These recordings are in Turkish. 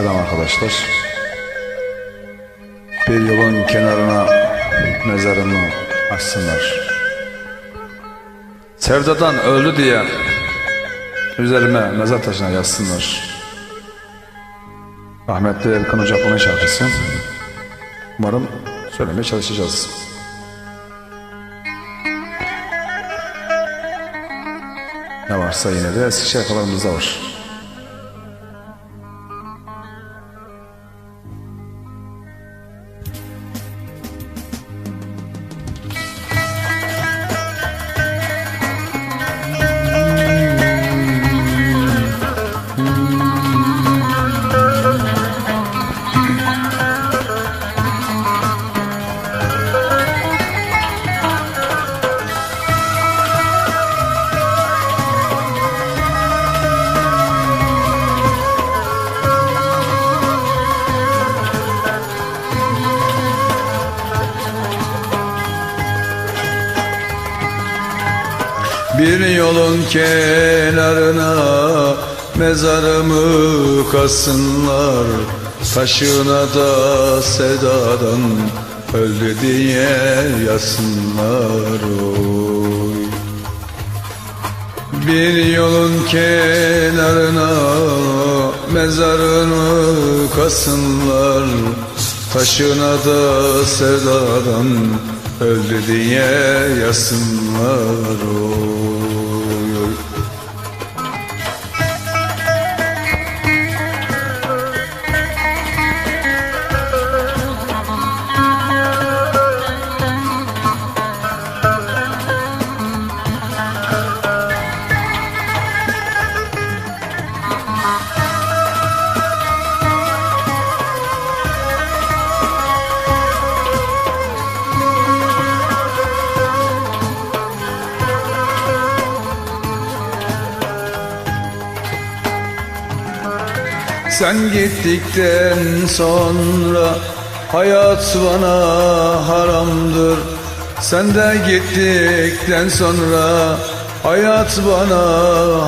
Selam arkadaşlar. Bir yolun kenarına mezarımı açsınlar. Sevdadan öldü diye üzerime mezar taşına yazsınlar. Rahmetli Erkan Ocaklı'nın şarkısı. Umarım söylemeye çalışacağız. Ne varsa yine de eski şarkılarımızda var. Bir yolun kenarına mezarımı kasınlar Taşına da sedadan öldü diye yazsınlar. Oy. Bir yolun kenarına mezarını kasınlar Taşına da sevdadan öldü diye yazsınlar. Oy. Sen gittikten sonra hayat bana haramdır. Sen de gittikten sonra hayat bana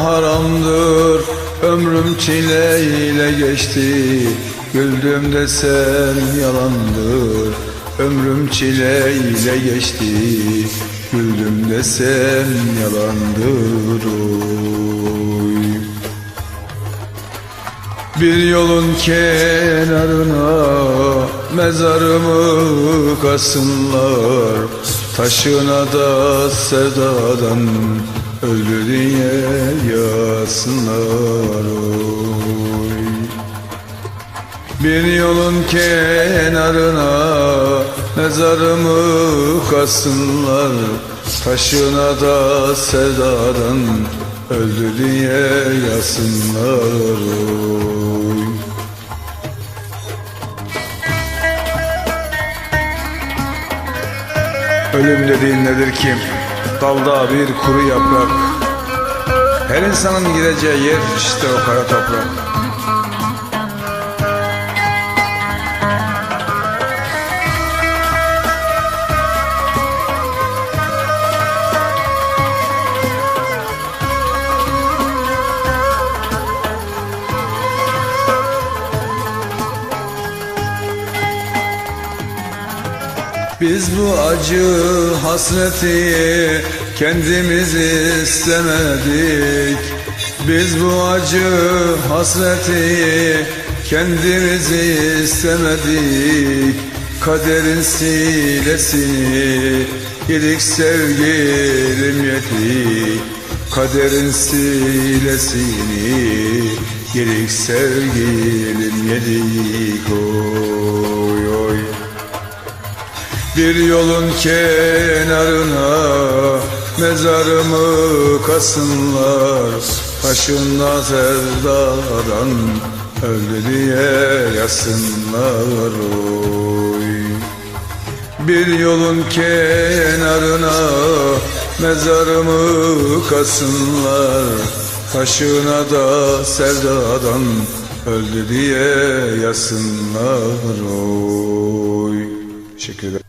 haramdır. Ömrüm çileyle geçti güldüm desem yalandır. Ömrüm çileyle geçti güldüm desem yalandır. Oy bir yolun kenarına mezarımı kasınlar Taşına da sevdadan öldü diye yazsınlar. Bir yolun kenarına mezarımı kasınlar Taşına da sevdadan öldü diye yazsınlar oy. Ölüm dediğin nedir ki? Dalda bir kuru yaprak Her insanın gideceği yer işte o kara toprak Biz bu acı hasreti kendimiz istemedik. Biz bu acı hasreti kendimiz istemedik. Kaderin silesini yedik sevgilim yedik. Kaderin silesini yedik sevgilim yedik. Oy oy bir yolun kenarına mezarımı kasınlar. Taşına sevdadan öldü diye yazsınlar oy. Bir yolun kenarına mezarımı kasınlar. Taşına da sevdadan öldü diye yazsınlar oy. Teşekkür.